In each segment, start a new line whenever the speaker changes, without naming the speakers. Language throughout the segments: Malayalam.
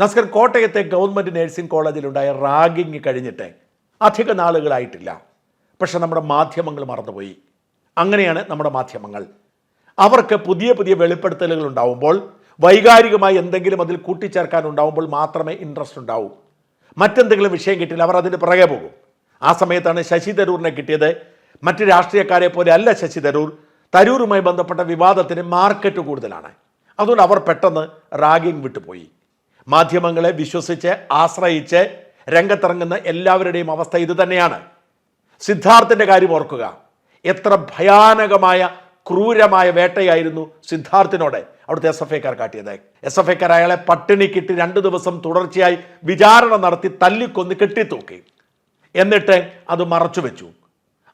നസ്കർ കോട്ടയത്തെ ഗവൺമെന്റ് നഴ്സിംഗ് കോളേജിലുണ്ടായ റാഗിങ് കഴിഞ്ഞിട്ട് അധിക നാളുകളായിട്ടില്ല. പക്ഷെ നമ്മുടെ മാധ്യമങ്ങൾ മറന്നുപോയി. അങ്ങനെയാണ് നമ്മുടെ മാധ്യമങ്ങൾ. അവർക്ക് പുതിയ പുതിയ വെളിപ്പെടുത്തലുകൾ ഉണ്ടാവുമ്പോൾ വൈകാരികമായി എന്തെങ്കിലും അതിൽ കൂട്ടിച്ചേർക്കാൻ ഉണ്ടാവുമ്പോൾ മാത്രമേ ഇൻട്രസ്റ്റ് ഉണ്ടാവൂ. മറ്റെന്തെങ്കിലും വിഷയം കിട്ടിയാൽ അവർ അതിന് പിറകെ പോകും. ആ സമയത്താണ് ശശി തരൂറിനെ കിട്ടിയത്. മറ്റ് രാഷ്ട്രീയക്കാരെ പോലെ അല്ല ശശി തരൂർ. തരൂറുമായി ബന്ധപ്പെട്ട വിവാദത്തിന് മാർക്കറ്റ് കൂടുതലാണ്. അതുകൊണ്ട് അവർ പെട്ടെന്ന് റാഗിങ് വിട്ടുപോയി. മാധ്യമങ്ങളെ വിശ്വസിച്ച് ആശ്രയിച്ച് രംഗത്തിറങ്ങുന്ന എല്ലാവരുടെയും അവസ്ഥ ഇതുതന്നെയാണ് സിദ്ധാർത്ഥിന്റെ കാര്യം ഓർക്കുക. എത്ര ഭയാനകമായ ക്രൂരമായ വേട്ടയായിരുന്നു സിദ്ധാർത്ഥിനോട് അവിടുത്തെ എസ് എഫ് ഐക്കാർ കാട്ടിയത്. എസ് എഫ് ഐക്കാർ അയാളെ പട്ടിണിക്കിട്ട് രണ്ട് ദിവസം തുടർച്ചയായി വിചാരണ നടത്തി തല്ലിക്കൊന്ന് കെട്ടിത്തൂക്കി. എന്നിട്ട് അത് മറച്ചു വെച്ചു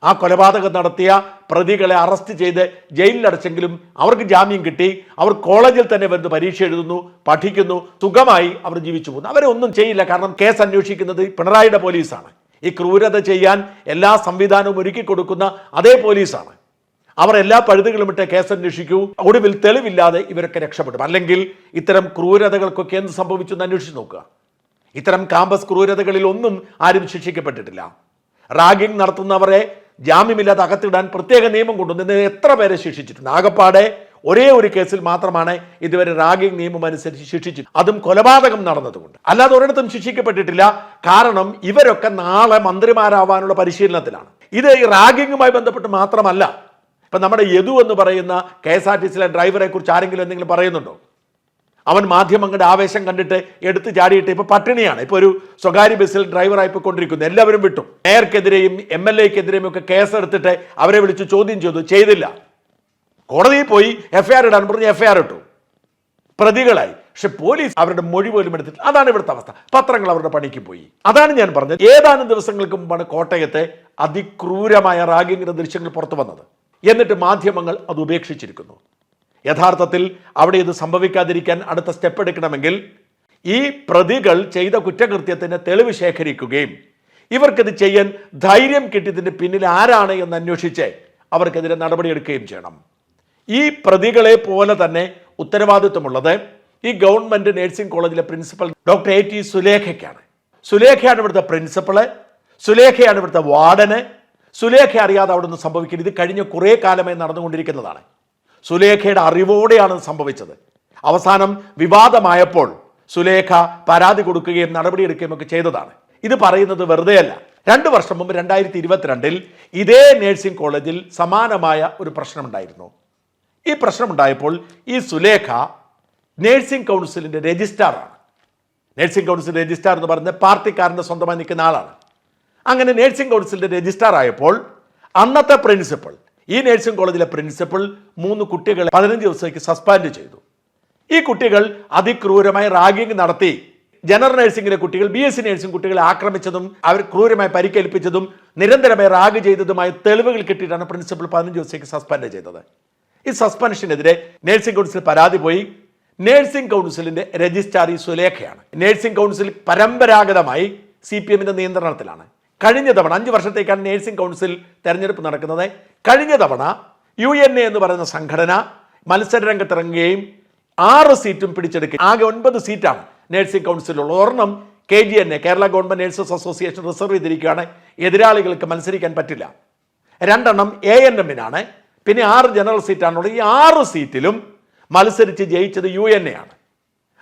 ആ കൊലപാതകം നടത്തിയ പ്രതികളെ അറസ്റ്റ് ചെയ്ത് ജയിലിലടച്ചെങ്കിലും അവർക്ക് ജാമ്യം കിട്ടി. അവർ കോളേജിൽ തന്നെ വന്ന് പരീക്ഷ എഴുതുന്നു പഠിക്കുന്നു സുഖമായി അവർ ജീവിച്ചു പോകുന്നു. അവരെ ഒന്നും ചെയ്യില്ല. കാരണം കേസ് അന്വേഷിക്കുന്നത് പിണറായിയുടെ പോലീസാണ്. ഈ ക്രൂരത ചെയ്യാൻ എല്ലാ സംവിധാനവും ഒരുക്കി കൊടുക്കുന്ന അതേ പോലീസാണ്. അവർ എല്ലാ പഴുതുകളും ഇട്ട് കേസ് അന്വേഷിക്കൂ. ഒടുവിൽ തെളിവില്ലാതെ ഇവരൊക്കെ രക്ഷപ്പെടും. അല്ലെങ്കിൽ ഇത്തരം ക്രൂരതകൾക്കൊക്കെ എന്ത് സംഭവിച്ചു എന്ന് അന്വേഷിച്ച് നോക്കുക. ഇത്തരം കാമ്പസ് ക്രൂരതകളിൽ ഒന്നും ആരും ശിക്ഷിക്കപ്പെട്ടിട്ടില്ല. റാഗിംഗ് നടത്തുന്നവരെ ജാമ്യമില്ലാതെ അകത്തിടാൻ പ്രത്യേക നിയമം കൊണ്ടുവന്ന് എത്ര പേരെ ശിക്ഷിച്ചിട്ടുണ്ട്? ആകപ്പാടെ ഒരേ ഒരു കേസിൽ മാത്രമാണ് ഇതുവരെ റാഗിംഗ് നിയമം അനുസരിച്ച് ശിക്ഷിച്ചത് അതും കൊലപാതകം നടന്നതുകൊണ്ട്. അല്ലാതെ ഒരിടത്തും ശിക്ഷിക്കപ്പെട്ടിട്ടില്ല. കാരണം ഇവരൊക്കെ നാളെ മന്ത്രിമാരാവാനുള്ള പരിശീലനത്തിലാണ്. ഇത് ഈ റാഗിങ്ങുമായി ബന്ധപ്പെട്ട് മാത്രമല്ല ഇപ്പം നമ്മുടെ യദു എന്ന് പറയുന്ന കെ എസ് ആർ ടി സിയിലെ ഡ്രൈവറെ കുറിച്ച് ആരെങ്കിലും എന്തെങ്കിലും പറയുന്നുണ്ടോ? അവൻ മാധ്യമങ്ങളുടെ ആവേശം കണ്ടിട്ട് എടുത്തു ചാടിയിട്ട് ഇപ്പൊ പട്ടിണിയാണ്. ഇപ്പൊ ഒരു സ്വകാര്യ ബസ്സിൽ ഡ്രൈവറായി കൊണ്ടിരിക്കുന്നു എല്ലാവരും വിട്ടു. മേയർക്കെതിരെയും എം എൽ എക്കെതിരെയും ഒക്കെ കേസെടുത്തിട്ട് അവരെ വിളിച്ച് ചോദ്യം ചെയ്തു. ചെയ്തില്ല. കോടതിയിൽ പോയി എഫ്ഐആർ ഇടാൻ പറഞ്ഞു. എഫ്ഐആർ ഇട്ടു. പ്രതികളായി. പക്ഷെ പോലീസ് അവരുടെ മൊഴി പോലും എടുത്തിട്ടില്ല. അതാണ് ഇവിടുത്തെ അവസ്ഥ. പത്രങ്ങൾ അവരുടെ പണിക്ക് പോയി. അതാണ് ഞാൻ പറഞ്ഞത്. ഏതാനും ദിവസങ്ങൾക്ക് മുമ്പാണ് കോട്ടയത്തെ അതിക്രൂരമായ റാഗിങ്ങിന്റെ ദൃശ്യങ്ങൾ പുറത്തു വന്നത്. എന്നിട്ട് മാധ്യമങ്ങൾ അത് ഉപേക്ഷിച്ചിരിക്കുന്നു. യഥാർത്ഥത്തിൽ അവിടെ ഇത് സംഭവിക്കാതിരിക്കാൻ അടുത്ത സ്റ്റെപ്പ് എടുക്കണമെങ്കിൽ ഈ പ്രതികൾ ചെയ്ത കുറ്റകൃത്യത്തിന് തെളിവ് ശേഖരിക്കുകയും ഇവർക്കിത് ചെയ്യാൻ ധൈര്യം കിട്ടിയതിന്റെ പിന്നിൽ ആരാണ് എന്ന് അന്വേഷിച്ച് അവർക്കെതിരെ നടപടിയെടുക്കുകയും ചെയ്യണം. ഈ പ്രതികളെ പോലെ തന്നെ ഉത്തരവാദിത്വമുള്ളത് ഈ government nursing college principal doctor A T സുലേഖയ്ക്കാണ്. സുലേഖയാണ് ഇവിടുത്തെ പ്രിൻസിപ്പൾ സുലേഖയാണ് ഇവിടുത്തെ വാർഡന് സുലേഖ അറിയാതെ അവിടെ നിന്ന് സംഭവിക്കുന്നത്. ഇത് കഴിഞ്ഞ കുറേ കാലമായി നടന്നുകൊണ്ടിരിക്കുന്നതാണ്. സുലേഖയുടെ അറിവോടെയാണ് സംഭവിച്ചത്. അവസാനം വിവാദമായപ്പോൾ സുലേഖ പരാതി കൊടുക്കുകയും നടപടിയെടുക്കുകയും ഒക്കെ ചെയ്തതാണ്. ഇത് പറയുന്നത് വെറുതെയല്ല. രണ്ട് വർഷം മുമ്പ് രണ്ടായിരത്തി ഇരുപത്തിരണ്ടിൽ ഇതേ നേഴ്സിംഗ് കോളേജിൽ സമാനമായ ഒരു പ്രശ്നമുണ്ടായിരുന്നു. ഈ പ്രശ്നമുണ്ടായപ്പോൾ ഈ സുലേഖ നേഴ്സിംഗ് കൗൺസിലിന്റെ രജിസ്ട്രാറാണ്. നേഴ്സിംഗ് കൗൺസിൽ രജിസ്ട്രാർ എന്ന് പറയുന്നത് പാർട്ടിക്കാരന്റെ സ്വന്തമായി നിൽക്കുന്ന ആളാണ്. അങ്ങനെ നേഴ്സിംഗ് കൗൺസിലിന്റെ രജിസ്ട്രാർ ആയപ്പോൾ അന്നത്തെ പ്രിൻസിപ്പൾ ഈ നേഴ്സിംഗ് കോളേജിലെ പ്രിൻസിപ്പൾ മൂന്ന് കുട്ടികളെ പതിനഞ്ച് ദിവസത്തേക്ക് സസ്പെൻഡ് ചെയ്തു. ഈ കുട്ടികൾ അതിക്രൂരമായി റാഗിംഗ് നടത്തി. ജനറൽ നഴ്സിംഗിലെ കുട്ടികൾ ബി എസ് സി നഴ്സിംഗ് കുട്ടികളെ ആക്രമിച്ചതും അവർ ക്രൂരമായി പരിക്കേൽപ്പിച്ചതും നിരന്തരമായി റാഗ് ചെയ്തതുമായ തെളിവുകൾ കിട്ടിയിട്ടാണ് പ്രിൻസിപ്പൽ പതിനഞ്ച് ദിവസത്തേക്ക് സസ്പെൻഡ് ചെയ്തത്. ഈ സസ്പെൻഷനെതിരെ നഴ്സിംഗ് കൗൺസിൽ പരാതി പോയി. നഴ്സിംഗ് കൗൺസിലിന്റെ രജിസ്ട്രാർ ഈ സുലേഖയാണ് നഴ്സിംഗ് കൗൺസിൽ പരമ്പരാഗതമായി സി പി എമ്മിന്റെ നിയന്ത്രണത്തിലാണ്. കഴിഞ്ഞ തവണ അഞ്ച് വർഷത്തേക്കാണ് നഴ്സിംഗ് കൗൺസിൽ തെരഞ്ഞെടുപ്പ് നടക്കുന്നത്. കഴിഞ്ഞ തവണ യു എൻ എ എന്ന് പറയുന്ന സംഘടന മത്സരരംഗത്തിറങ്ങുകയും ആറ് സീറ്റും പിടിച്ചെടുക്കുക ആകെ ഒൻപത് സീറ്റാണ് നേഴ്സിംഗ് കൗൺസിലുള്ളത് ഒരെണ്ണം K G N A Kerala government nurses association reserve ചെയ്തിരിക്കുകയാണ്. എതിരാളികൾക്ക് മത്സരിക്കാൻ പറ്റില്ല. രണ്ടെണ്ണം എ എൻ എമ്മിനാണ്. പിന്നെ ആറ് ജനറൽ സീറ്റാണുള്ളത്. ഈ ആറ് സീറ്റിലും മത്സരിച്ച് ജയിച്ചത് യു എൻ എ ആണ്.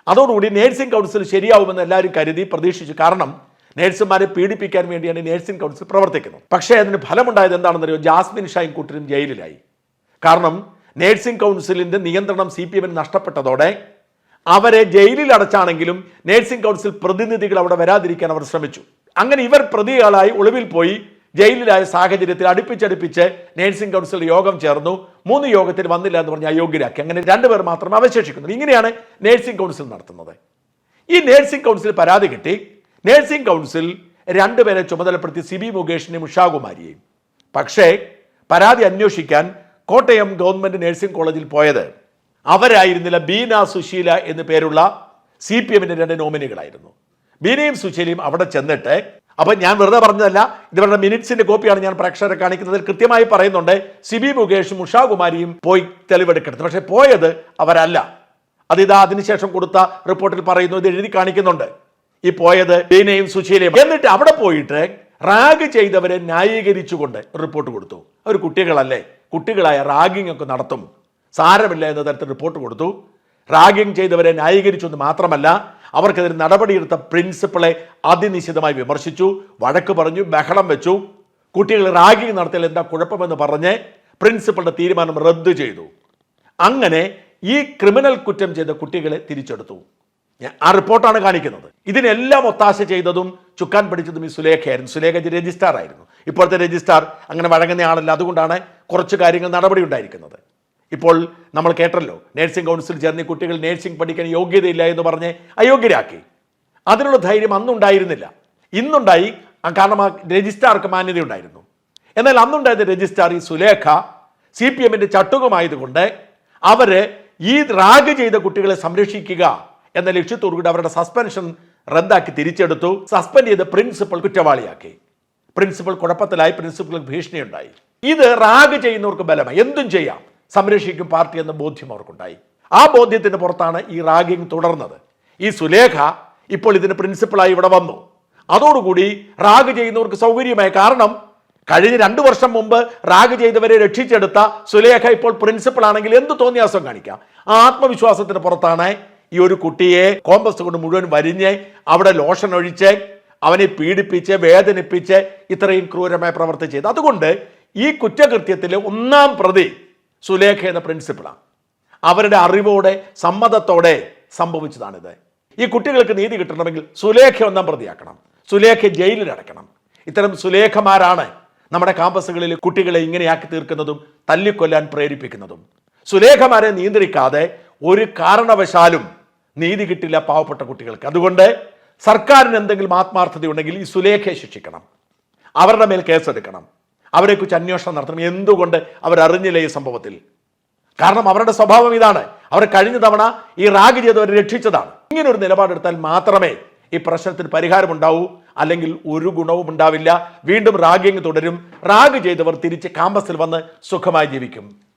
അതോടുകൂടി നേഴ്സിംഗ് കൗൺസിൽ ശരിയാവുമെന്ന് എല്ലാവരും കരുതി പ്രതീക്ഷിച്ചു. കാരണം നേഴ്സുമാരെ പീഡിപ്പിക്കാൻ വേണ്ടിയാണ് നേഴ്സിംഗ് കൗൺസിൽ പ്രവർത്തിക്കുന്നത്. പക്ഷേ അതിന് ഫലമുണ്ടായത് എന്താണെന്നറിയോ? ജാസ്മിൻ ഷായും കൂട്ടരും ജയിലിലായി. കാരണം നേഴ്സിംഗ് കൗൺസിലിന്റെ നിയന്ത്രണം സി പി എമ്മിന് നഷ്ടപ്പെട്ടതോടെ അവരെ ജയിലിൽ അടച്ചാണെങ്കിലും നേഴ്സിംഗ് കൗൺസിൽ പ്രതിനിധികൾ അവിടെ വരാതിരിക്കാൻ അവർ ശ്രമിച്ചു. അങ്ങനെ ഇവർ പ്രതികളായി ഒളിവിൽ പോയി ജയിലിലായ സാഹചര്യത്തിൽ അടുപ്പിച്ചടുപ്പിച്ച് നേഴ്സിംഗ് കൗൺസിൽ യോഗം ചേർന്നു. മൂന്ന് യോഗത്തിൽ വന്നില്ല എന്ന് പറഞ്ഞ് അയോഗ്യരാക്കി. അങ്ങനെ രണ്ടുപേർ മാത്രം അവശേഷിക്കുന്നു. ഇങ്ങനെയാണ് നേഴ്സിംഗ് കൗൺസിൽ നടത്തുന്നത്. ഈ നേഴ്സിംഗ് കൗൺസിൽ പരാതി കിട്ടി. നേഴ്സിംഗ് കൗൺസിൽ രണ്ടുപേരെ ചുമതലപ്പെടുത്തി സി ബി മുകേഷിനെയും ഉഷാകുമാരിയെയും. പക്ഷേ പരാതി അന്വേഷിക്കാൻ കോട്ടയം ഗവൺമെന്റ് നഴ്സിംഗ് കോളേജിൽ പോയത് അവരായിരുന്നില്ല ബീന സുശീല എന്ന് പേരുള്ള സി പി എമ്മിന്റെ രണ്ട് നോമിനികളായിരുന്നു. ബീനയും സുശീലയും അവിടെ ചെന്നിട്ട് അപ്പൊ ഞാൻ വെറുതെ പറഞ്ഞതല്ല ഇവരുടെ മിനിറ്റ്സിന്റെ കോപ്പിയാണ് ഞാൻ പ്രേക്ഷകരെ കാണിക്കുന്നത്. കൃത്യമായി പറയുന്നുണ്ട് സിബി മുകേഷും ഉഷാകുമാരിയും പോയി തെളിവെടുക്കരുത് പക്ഷേ പോയത് അവരല്ല. അതിതാ അതിനുശേഷം കൊടുത്ത റിപ്പോർട്ടിൽ പറയുന്നു ഇത് എഴുതി കാണിക്കുന്നുണ്ട്. ഈ പോയത് ബീനയും സുശീലയും. എന്നിട്ട് അവിടെ പോയിട്ട് റാഗ് ചെയ്തവരെ ന്യായീകരിച്ചുകൊണ്ട് റിപ്പോർട്ട് കൊടുത്തു. അവർ കുട്ടികളല്ലേ? കുട്ടികളായ റാഗിങ് ഒക്കെ നടത്തും. സാരമില്ല എന്ന തരത്തിൽ റിപ്പോർട്ട് കൊടുത്തു. റാഗിങ് ചെയ്തവരെ ന്യായീകരിച്ചു എന്ന് മാത്രമല്ല അവർക്കെതിരെ നടപടിയെടുത്ത പ്രിൻസിപ്പളെ അതിനിശിതമായി വിമർശിച്ചു വഴക്ക് പറഞ്ഞു ബഹളം വെച്ചു. കുട്ടികൾ റാഗിംഗ് നടത്തിയാൽ എന്താ കുഴപ്പമെന്ന് പറഞ്ഞ് പ്രിൻസിപ്പളുടെ തീരുമാനം റദ്ദു ചെയ്തു. അങ്ങനെ ഈ ക്രിമിനൽ കുറ്റം ചെയ്ത കുട്ടികളെ തിരിച്ചെടുത്തു. ആ റിപ്പോർട്ടാണ് കാണിക്കുന്നത്. ഇതിനെല്ലാം ഒത്താശ ചെയ്തതും ചുക്കാൻ പിടിച്ചതും ഈ സുലേഖയായിരുന്നു. സുലേഖ രജിസ്ട്രാർ ആയിരുന്നു. ഇപ്പോഴത്തെ രജിസ്ട്രാർ അങ്ങനെ വഴങ്ങുന്ന ആളല്ല. അതുകൊണ്ടാണ് കുറച്ച് കാര്യങ്ങൾ നടപടി ഉണ്ടായിരിക്കുന്നത്. ഇപ്പോൾ നമ്മൾ കേട്ടല്ലോ നേഴ്സിംഗ് കൗൺസിൽ ചേർന്ന് കുട്ടികൾ നേഴ്സിംഗ് പഠിക്കാൻ യോഗ്യതയില്ല എന്ന് പറഞ്ഞ് അയോഗ്യരാക്കി. അതിനുള്ള ധൈര്യം അന്നുണ്ടായിരുന്നില്ല. ഇന്നുണ്ടായി കാരണം ആ രജിസ്ട്രാർക്ക് മാന്യതയുണ്ടായിരുന്നു. എന്നാൽ അന്നുണ്ടായത് രജിസ്ട്രാർ ഈ സുലേഖ സി പി എമ്മിന്റെ ചട്ടുകമായതുകൊണ്ട് അവർ ഈ റാഗ് ചെയ്ത കുട്ടികളെ സംരക്ഷിക്കുക എന്ന ലക്ഷ്യത്തോടുകൂടി അവരുടെ സസ്പെൻഷൻ റദ്ദാക്കി തിരിച്ചെടുത്തു. സസ്പെൻഡ് ചെയ്ത് പ്രിൻസിപ്പൽ കുറ്റവാളിയാക്കി. പ്രിൻസിപ്പൽ കുഴപ്പത്തിലായി പ്രിൻസിപ്പൽ ഭീഷണിയുണ്ടായി. ഇത് റാഗ് ചെയ്യുന്നവർക്ക് ബലമായി. എന്തും ചെയ്യാം. സംരക്ഷിക്കും പാർട്ടി എന്ന ബോധ്യം അവർക്കുണ്ടായി. ആ ബോധ്യത്തിന് പുറത്താണ് ഈ റാഗിങ് തുടർന്നത്. ഈ സുലേഖ ഇപ്പോൾ ഇതിന് പ്രിൻസിപ്പളായി ഇവിടെ വന്നു. അതോടുകൂടി റാഗ് ചെയ്യുന്നവർക്ക് സൗകര്യമായി കാരണം കഴിഞ്ഞ രണ്ടു വർഷം മുമ്പ് റാഗ് ചെയ്തവരെ രക്ഷിച്ചെടുത്ത സുലേഖ ഇപ്പോൾ പ്രിൻസിപ്പൾ ആണെങ്കിൽ എന്ത് തോന്നിയാസം കാണിക്കാം. ആ ആത്മവിശ്വാസത്തിന് പുറത്താണ് ഈ ഒരു കുട്ടിയെ കോമ്പസ് കൊണ്ട് മുഴുവൻ വരിഞ്ഞ് അവിടെ ലോഷൻ ഒഴിച്ച് അവനെ പീഡിപ്പിച്ച് വേദനിപ്പിച്ച് ഇത്രയും ക്രൂരമായ പ്രവർത്തി ചെയ്ത്. അതുകൊണ്ട് ഈ കുറ്റകൃത്യത്തിലെ ഒന്നാം പ്രതി സുലേഖ എന്ന പ്രിൻസിപ്പളാണ്. അവരുടെ അറിവോടെ സമ്മതത്തോടെ സംഭവിച്ചതാണിത്. ഈ കുട്ടികൾക്ക് നീതി കിട്ടണമെങ്കിൽ സുലേഖ ഒന്നാം പ്രതിയാക്കണം. സുലേഖ ജയിലിൽ അടയ്ക്കണം. ഇത്തരം സുലേഖമാരാണ് നമ്മുടെ കാമ്പസുകളിൽ കുട്ടികളെ ഇങ്ങനെയാക്കി തീർക്കുന്നതും തല്ലിക്കൊല്ലാൻ പ്രേരിപ്പിക്കുന്നതും. സുലേഖമാരെ നിയന്ത്രിക്കാതെ ഒരു കാരണവശാലും നീതി കിട്ടില്ല പാവപ്പെട്ട കുട്ടികൾക്ക്. അതുകൊണ്ട് സർക്കാരിന് എന്തെങ്കിലും ആത്മാർത്ഥതയുണ്ടെങ്കിൽ ഈ സുലേഖയെ ശിക്ഷിക്കണം. അവരുടെ മേൽ കേസെടുക്കണം. അവരെക്കുറിച്ച് അന്വേഷണം നടത്തണം. എന്തുകൊണ്ട് അവരറിഞ്ഞില്ല ഈ സംഭവത്തിൽ? കാരണം അവരുടെ സ്വഭാവം ഇതാണ്. അവർ കഴിഞ്ഞ തവണ ഈ റാഗ് ചെയ്തവരെ രക്ഷിച്ചതാണ്. ഇങ്ങനെ ഒരു നിലപാടെടുത്താൽ മാത്രമേ ഈ പ്രശ്നത്തിന് പരിഹാരമുണ്ടാവൂ അല്ലെങ്കിൽ ഒരു ഗുണവും ഉണ്ടാവില്ല. വീണ്ടും റാഗിങ് തുടരും. റാഗ് ചെയ്തവർ തിരിച്ച് കാമ്പസിൽ വന്ന് സുഖമായി ജീവിക്കും.